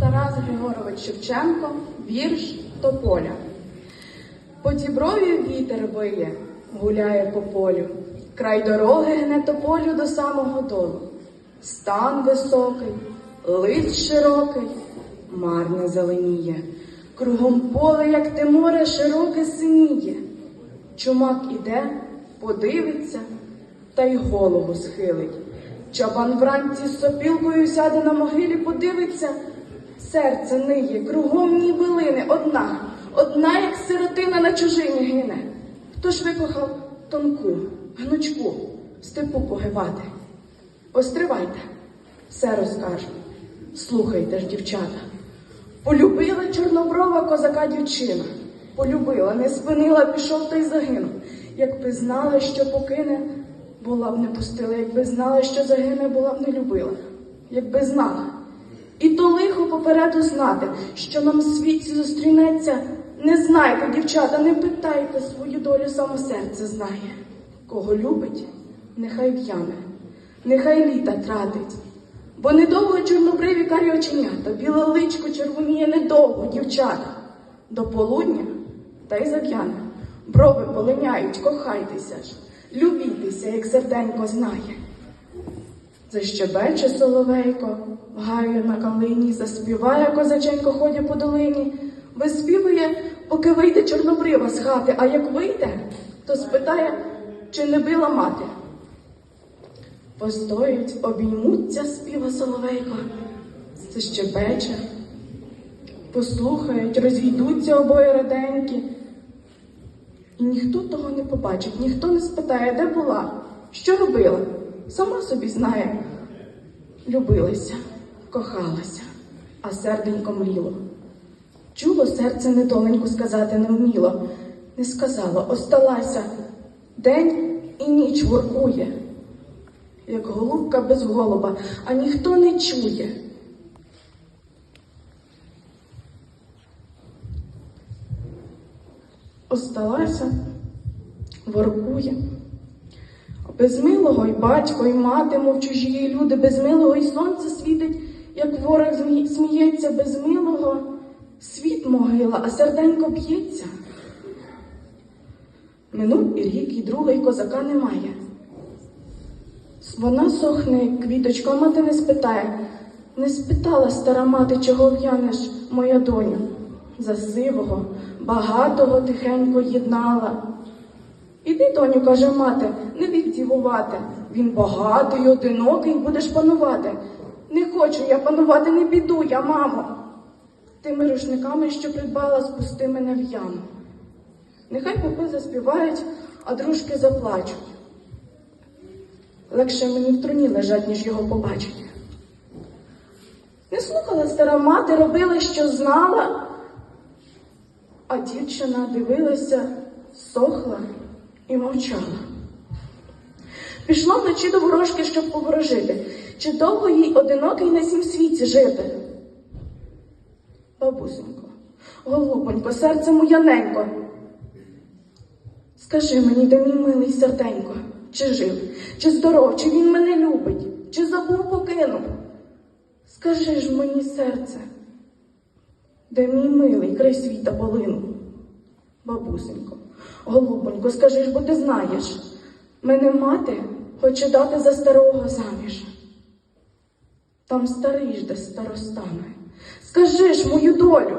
Тарас Григорович Шевченко, вірш Тополя. По діброві вітер виє, гуляє по полю. Край дороги гне тополю до самого долу. Стан високий, лист широкий, марне зеленіє. Кругом поле, як те море, широке синіє. Чумак іде, подивиться, та й голову схилить. Чабан вранці з сопілкою сяде на могилі, подивиться, серце ниє, кругом ні билини, одна, одна, як сиротина на чужині гине. Хто ж викохав тонку, гнучку, степу погибати? Постривайте, все розкажу. Слухайте ж, дівчата. Полюбила чорноброва козака дівчина. Полюбила, не спинила, пішов та й загинув. Якби знала, що покине, була б не пустила, якби знала, що загине, була б не любила, якби знала. І то лихо попереду знати, що нам в світі зустрінеться. Не знайте, дівчата, не питайте свою долю, само серце знає. Кого любить, нехай в'яне, нехай літа тратить. Бо недовго чорнобриві карі оченята, біле личко червоніє недовго, дівчата. До полудня та й зав'яне. Брови полиняють, кохайтеся ж, любітеся, як серденько знає. Защебече соловейко, гаю на калині, заспіває козаченько, ходя по долині, виспівує, поки вийде чорнобрива з хати, а як вийде, то спитає, чи не била мати. Постоють, обіймуться співа соловейко, защебече, послухають, розійдуться обоє раденькі. І ніхто того не побачить, ніхто не спитає, де була, що робила. Сама собі знає. Любилася, кохалася, а серденько мліло. Чуло серце недоленьку сказати не вміло, не сказала, осталася. День і ніч воркує, як голубка без голуба, а ніхто не чує. Осталася, воркує. Без милого й батько, й мати, мов чужі люди, без милого й сонце світить, як ворог сміється, без милого світ могила, а серденько б'ється. Минув і рік, і другий козака немає. Вона сохне, квіточка, мати не спитає. Не спитала стара мати, чого в'янеш, моя доню. За сивого, багатого тихенько єднала. Іди, доню, каже мати, не вік дівувати. Він багатий, одинокий, будеш панувати. Не хочу я панувати, не піду я, мамо. Тими рушниками, що придбала, спусти мене в яму. Нехай попи заспівають, а дружки заплачуть. Легше мені в труні лежать, ніж його побачить. Не слухала стара мати, робила, що знала, а дівчина дивилася, сохла і мовчала. Пішла вночі до ворожки, щоб поворожити, чи довго їй одинокий на сім світі жити. Бабусенько, голубонько, серце мояненько, скажи мені, де мій милий серденько, чи жив, чи здоров, чи він мене любить, чи забув покинув. Скажи ж мені, серце, де мій милий край світа полинув. Бабусенько, голубонько, скажи ж, бо ти знаєш, мене мати хоче дати за старого заміж. Там старий жде старостами. Скажи ж мою долю.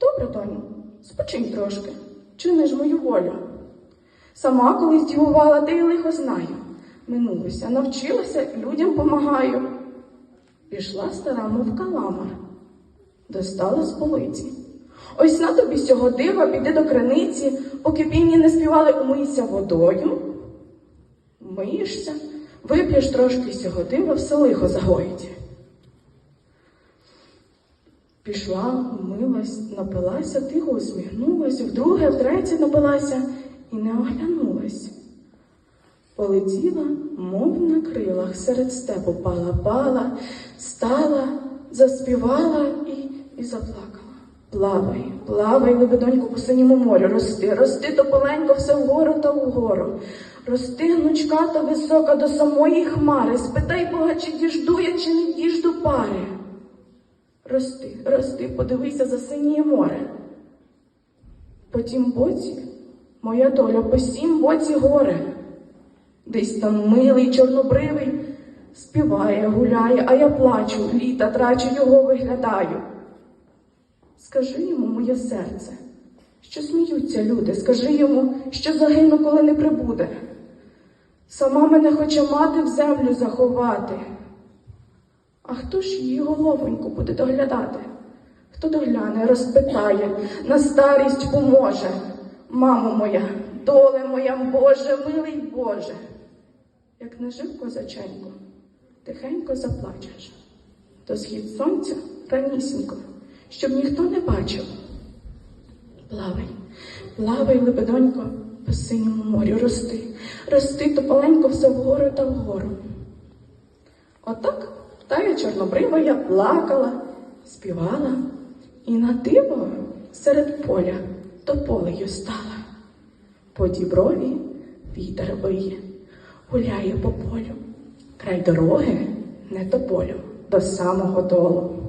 Добре, доню, спочинь трошки, чини ж мою волю. Сама колись дівувала, та й лихо знаю. Минулося, навчилася, людям помагаю. Пішла стара, мов каламар, достала з полиці. Ось на тобі сього дива, піди до криниці, поки півні не співали, умийся водою. Вмиєшся, вип'єш трошки сього дива, все лихо загоїть. Пішла, вмилась, напилася, тихо усміхнулась, вдруге, втретє напилася і не оглянулась. Полетіла, мов на крилах, серед степу пала, пала, стала, заспівала і, і заплакала. Плавай, плавай, лебедонько, по синьому морю, рости, рости тополенько все вгору та вгору. Рости гнучка та висока до самої хмари. Спитай Бога, чи діжду я, чи не діжду пари. Рости, рости, подивися за синє море. По тім боці моя доля, по сім боці горе. Десь там милий, чорнобривий співає, гуляє, а я плачу, літа трачу його виглядаю. Скажи йому, моє серце, що сміються люди, скажи йому, що загину, коли не прибуде. Сама мене хоче мати в землю заховати. А хто ж її головоньку буде доглядати? Хто догляне, розпитає, на старість поможе. Мамо моя, доле моя, Боже, милий Боже. Як не жив козаченько, тихенько заплачеш. До схід сонця ранісінько, щоб ніхто не бачив. Плавай, плавай, лебедонько, по синьому морю рости, рости тополенько все вгору та вгору. Отак тая чорнобрива я плакала, співала, і на диво серед поля тополею стала. По діброві вітер виє, гуляє по полю, край дороги не тополю до самого долу.